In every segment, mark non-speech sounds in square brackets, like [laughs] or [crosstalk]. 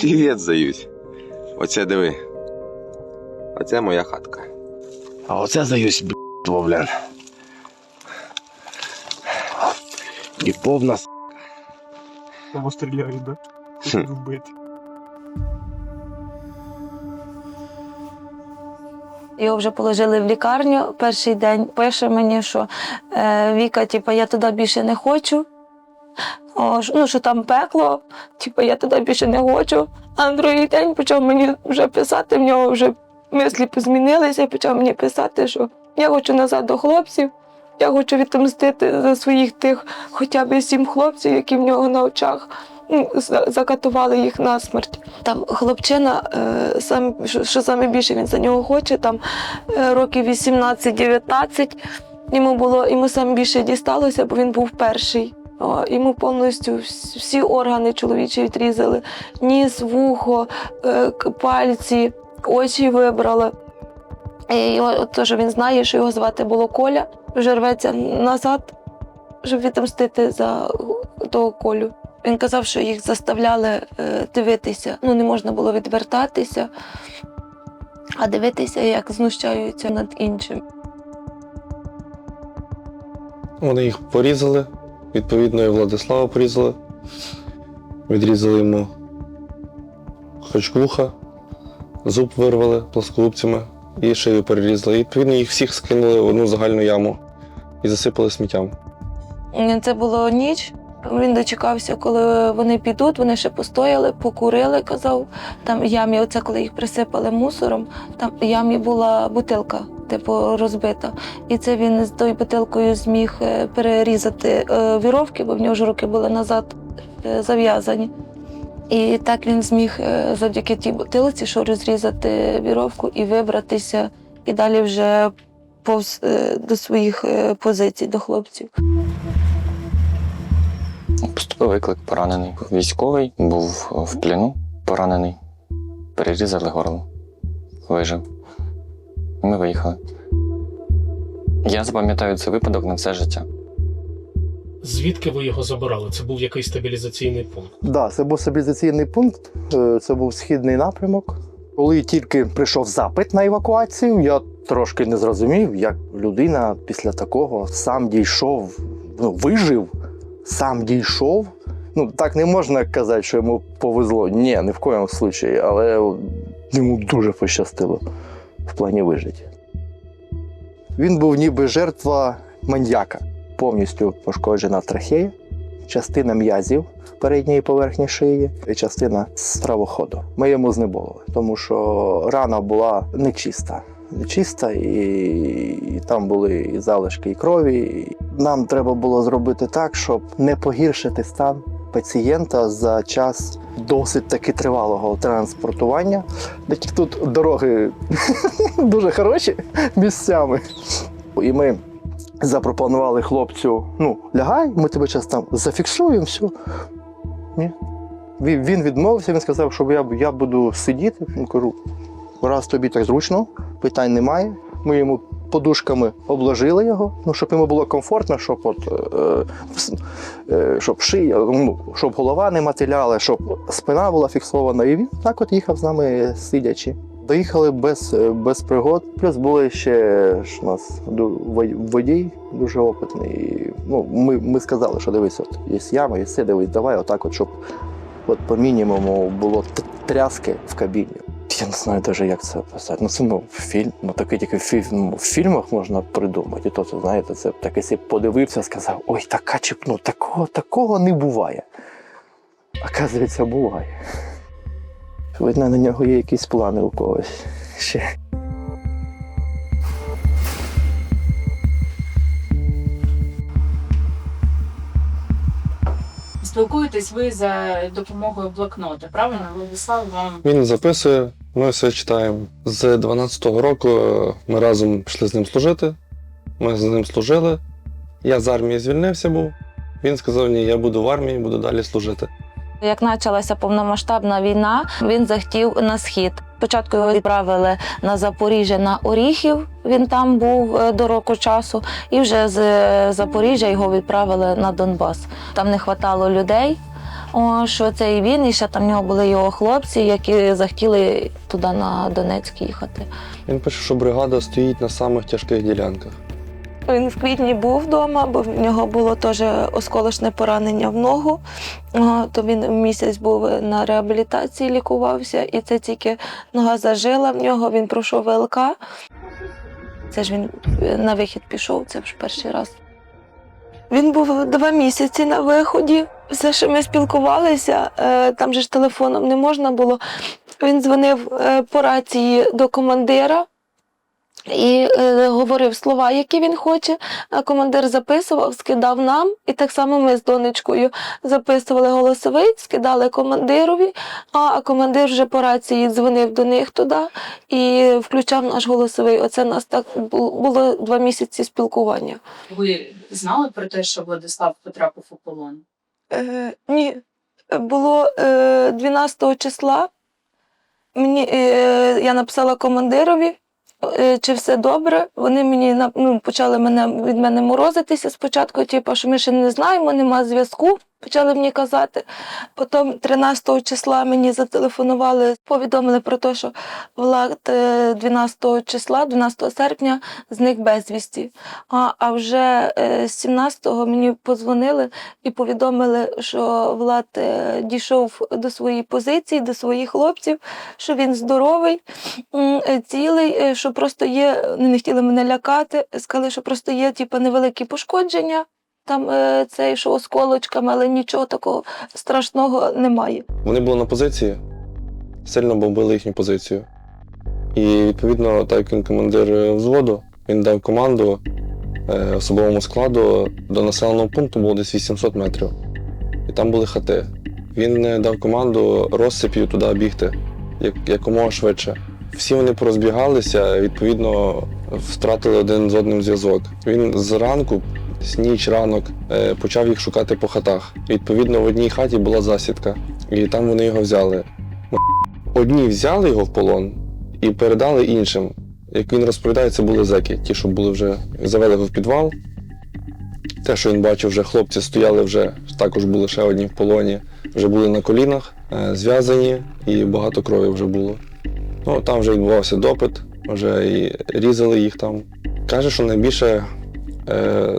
Привіт, заюсь. Оце диви. Оце моя хатка. А оце заюсь, б***ство, блін. І повна с***. Кого стріляють, да? Хм. Вбити. Його вже положили в лікарню перший день. Пише мені, що е, Віка, типу, я туди більше не хочу. О, ну, що там пекло, типу, я туди більше не хочу. А на другий день почав мені вже писати, в нього вже мислі змінилися, і почав мені писати, що я хочу назад до хлопців, я хочу відомстити за своїх тих хоча б сім хлопців, які в нього на очах ну, закатували їх на смерть. Там хлопчина, е, сам, що саме більше він за нього хоче, там е, років 18-19. Йому було йому саме більше дісталося, бо він був перший. Йому повністю всі органи чоловічі відрізали: ніс, вухо, е, пальці, очі вибрали. І теж він знає, що його звати було Коля, вже рветься назад, щоб відомстити за того Колю. Він казав, що їх заставляли е, дивитися. Ну, не можна було відвертатися, а дивитися, як знущаються над іншим. Вони їх порізали, відповідно, і Владислава порізали. Відрізали йому хоч вуха, зуб вирвали плоскогубцями і шию перерізали. І відповідно їх всіх скинули в одну загальну яму і засипали сміттям. Це було ніч. Він дочекався, коли вони підуть. Вони ще постояли, покурили, казав. Там ямі, оце коли їх присипали мусором, там ямі була бутилка, типу розбита. І це він з тою бутилкою зміг е, перерізати е, віровки, бо в нього ж руки були назад е, зав'язані. І так він зміг завдяки тій бутилці, що розрізати віровку і вибратися, і далі вже повз до своїх позицій, до хлопців. Поступив виклик поранений. Військовий був в плену, поранений. Перерізали горло. Вижив. І Ми виїхали. Я запам'ятаю цей випадок на все життя. Звідки ви його забирали? Це був якийсь стабілізаційний пункт. Да, це був стабілізаційний пункт, е, це був східний напрямок. Коли тільки прийшов запит на евакуацію, я трошки не зрозумів, як людина після такого сам дійшов, ну, вижив, сам дійшов. Ну, так не можна казати, що йому повезло. Ні, ні в коєму случаї, але йому дуже пощастило в плані вижиття. Він був ніби жертва маньяка, повністю пошкоджена трахея, частина м'язів передньої поверхні шиї і частина стравоходу. Ми йому знеболили, тому що рана була нечиста. Нечиста, і, і там були і залишки і крові. Нам треба було зробити так, щоб не погіршити стан пацієнта за час досить таки тривалого транспортування. Такі тут дороги [laughs] дуже хороші місцями. І ми запропонували хлопцю: ну, лягай, ми тебе зараз там зафіксуємо, все. Ні. Він відмовився, він сказав, що я, я буду сидіти. Я кажу, раз тобі так зручно, питань немає. Ми йому подушками обложили його, ну, щоб йому було комфортно, щоб, от, е, е, щоб шия, ну, щоб голова не мотиляла, щоб спина була фіксована. І він так от їхав з нами сидячи. Доїхали без, е, без пригод. Плюс були ще ж у нас водій дуже опитний. Ну, ми, ми сказали, що дивись, от є яма, є все, давай, отак, от, щоб от по мінімуму було тряски в кабіні. Я не знаю навіть, як це описати. Ну, це ну, фільм, ну такий тільки фільм, в фільмах можна придумати. І то, це, знаєте, це так, якщо подивився, сказав, ой, така чіп, ну такого, такого не буває. Оказується, буває. Видно, на нього є якісь плани у когось ще. Спілкуєтесь ви за допомогою блокнота, правильно? Владислав вам Він записує, ми все читаємо. З 12-го року е, ми разом пішли з ним служити. Ми з ним служили. Я з армії звільнився був. Він сказав: ні, я буду в армії, буду далі служити. Як почалася повномасштабна війна, він захотів на схід. Спочатку його відправили на Запоріжжя на Оріхів. Він там був е, до року часу, і вже з е, Запоріжжя його відправили на Донбас. Там не вистачало людей. О, що це і він, і ще там в нього були його хлопці, які захотіли туди на Донецьк їхати. Він пише, що бригада стоїть на самих тяжких ділянках. Він в квітні був вдома, бо в нього було теж осколочне поранення в ногу. То він місяць був на реабілітації, лікувався, і це тільки нога зажила в нього, він пройшов ВЛК. Це ж він на вихід пішов, це ж перший раз. Він був два місяці на виході. Все, що ми спілкувалися, е, там же ж телефоном не можна було. Він дзвонив е, по рації до командира і е, говорив слова, які він хоче. А командир записував, скидав нам, і так само ми з донечкою записували голосовий, скидали командирові, а, командир вже по рації дзвонив до них туди і включав наш голосовий. Оце нас так було два місяці спілкування. Ви знали про те, що Владислав потрапив у полон? Е, ні, було е, 12 числа. Мені, е, я написала командирові, чи все добре. Вони мені ну, почали мене, від мене морозитися спочатку, типу, що ми ще не знаємо, нема зв'язку. Почали мені казати. Потім 13 числа мені зателефонували, повідомили про те, що Влад е, 12 числа, 12 серпня, зник безвісті. А, а вже е, 17-го мені подзвонили і повідомили, що Влад е, дійшов до своєї позиції, до своїх хлопців, що він здоровий, е, цілий, е, що просто є, не хотіли мене лякати, сказали, що просто є типу, невеликі пошкодження. Там е, цей, що осколочками, але нічого такого страшного немає. Вони були на позиції, сильно бомбили їхню позицію. І відповідно, так як він командир е, взводу, він дав команду е, особовому складу до населеного пункту було десь 800 метрів. І там були хати. Він дав команду розсип'ю туди бігти як, якомога швидше. Всі вони порозбігалися, відповідно, втратили один з одним зв'язок. Він зранку, з ніч ранок, е, почав їх шукати по хатах. Відповідно, в одній хаті була засідка, і там вони його взяли. Одні взяли його в полон і передали іншим. Як він розповідає, це були зеки, ті, що були вже завели його в підвал. Те, що він бачив, вже хлопці стояли вже, також були ще одні в полоні, вже були на колінах, е, зв'язані, і багато крові вже було. Ну, там вже відбувався допит, вже і різали їх там. Каже, що найбільше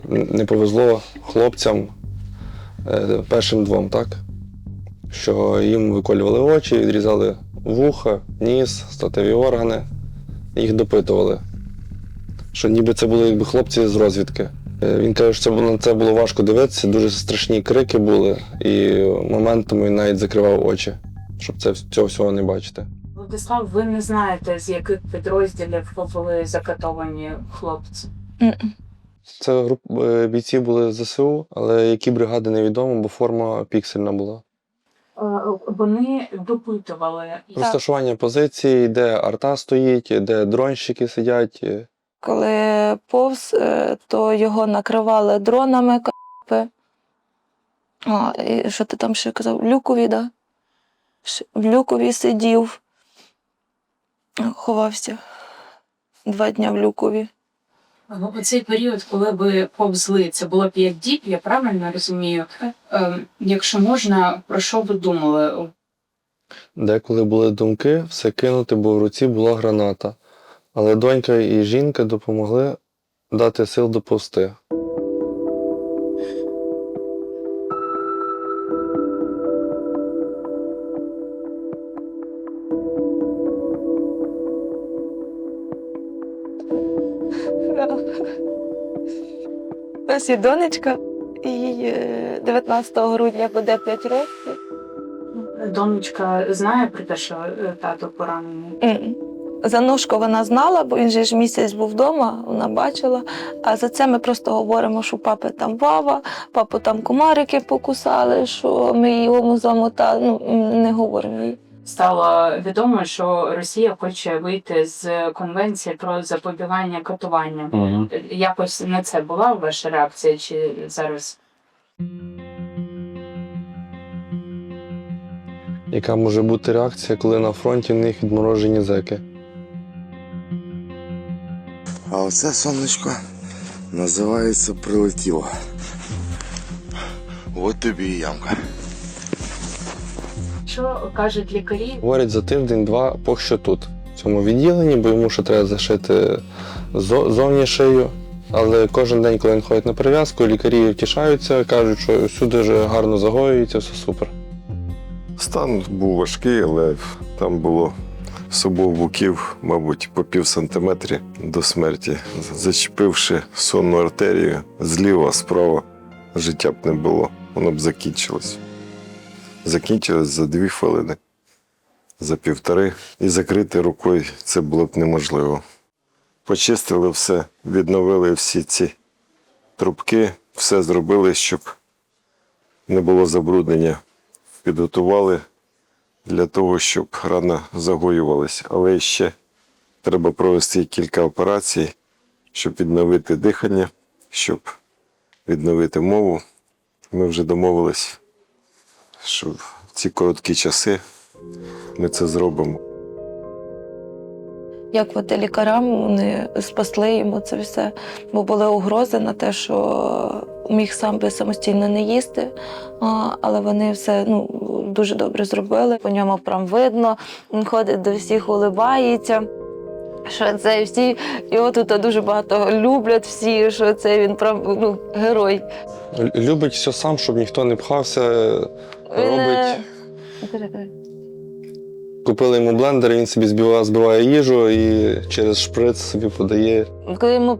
не повезло хлопцям е, першим двом, так? Що їм виколювали очі, відрізали вуха, ніс, статеві органи, їх допитували. Що ніби це були якби хлопці з розвідки. Е, Він каже, що це було, на це було важко дивитися, дуже страшні крики були, і моментами він навіть закривав очі, щоб це, цього всього не бачити. Владислав, ви не знаєте, з яких підрозділів були закатовані хлопці? М-м. Це груп е, бійці були з ЗСУ, але які бригади невідомо, бо форма піксельна була. Е, Вони допитували. Розташування позиції, де арта стоїть, де дронщики сидять. Коли повз, е, то його накривали дронами КП. А, і що ти там ще казав? Люкові, да? В Люкові сидів, ховався. Два дня в Люкові. У цей період, коли ви повзли, це було п'ять діб, я правильно розумію. Ем, Якщо можна, про що ви думали? Деколи були думки все кинути, бо в руці була граната. Але донька і жінка допомогли дати сил доповзти. Нас є донечка, їй е, 19 грудня буде 5 років. Донечка знає про те, що е, тато поранений. М. За ножку вона знала, бо він же ж місяць був вдома, вона бачила. А за це ми просто говоримо, що папи там вава, папу там комарики покусали, що ми його замотали. Ну, не говоримо їй. Стало відомо, що Росія хоче вийти з конвенції про запобігання катуванням. Якось на це була ваша реакція, чи зараз Яка може бути реакція, коли на фронті в них відморожені зеки? А оце сонечко називається прилетіло. От тобі і ямка. Що кажуть лікарі? Говорять за тиждень-два, поки що тут, в цьому відділенні, бо йому ще треба зашити зо- зовні шию. Але кожен день, коли він ходить на перев'язку, лікарі втішаються, кажуть, що всюди вже гарно загоюється, все супер. Стан був важкий, але там було з обох боків, мабуть, по пів сантиметрі до смерті. Зачепивши сонну артерію зліва, справа, життя б не було, воно б закінчилось. Закінчилось за дві хвилини, за півтори. І закрити рукою це було б неможливо. Почистили все, відновили всі ці трубки, все зробили, щоб не було забруднення підготували для того, щоб рана загоювалася. Але ще треба провести кілька операцій, щоб відновити дихання, щоб відновити мову. Ми вже домовились, що в ці короткі часи ми це зробимо. Дякувати лікарям, вони спасли йому це все, бо були угрози на те, що міг сам би самостійно не їсти. Але вони все ну, дуже добре зробили. По ньому прям видно, він ходить до всіх, улибається. Що це всі його тут дуже багато люблять всі, що це він прям ну, герой. Любить все сам, щоб ніхто не пхався. Він, е, Робить. Купили йому блендер, він собі збиває, збиває їжу і через шприц собі подає. Коли йому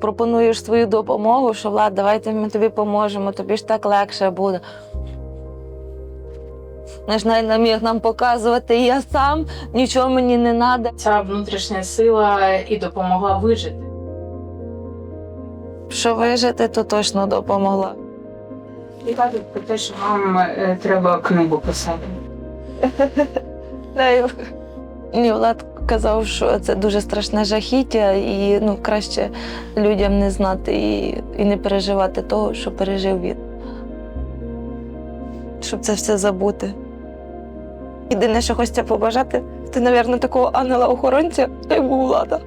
пропонуєш свою допомогу, що Влад, давайте ми тобі поможемо, тобі ж так легше буде. Наш навіть не міг нам показувати, і я сам, нічого мені не треба. Ця внутрішня сила і допомогла вижити. Що вижити, то точно допомогла. І кажуть про те, що вам е, треба книгу писати. [laughs] Ні, Влад казав, що це дуже страшне жахіття, і ну, краще людям не знати і, і не переживати того, що пережив він. Щоб це все забути. Єдине, що хочеться побажати, це, мабуть, такого ангела-охоронця, як був Влада.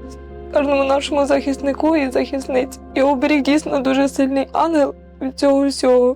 Кожному нашому захиснику і захисниці. Його беріг дійсно дуже сильний ангел від цього всього.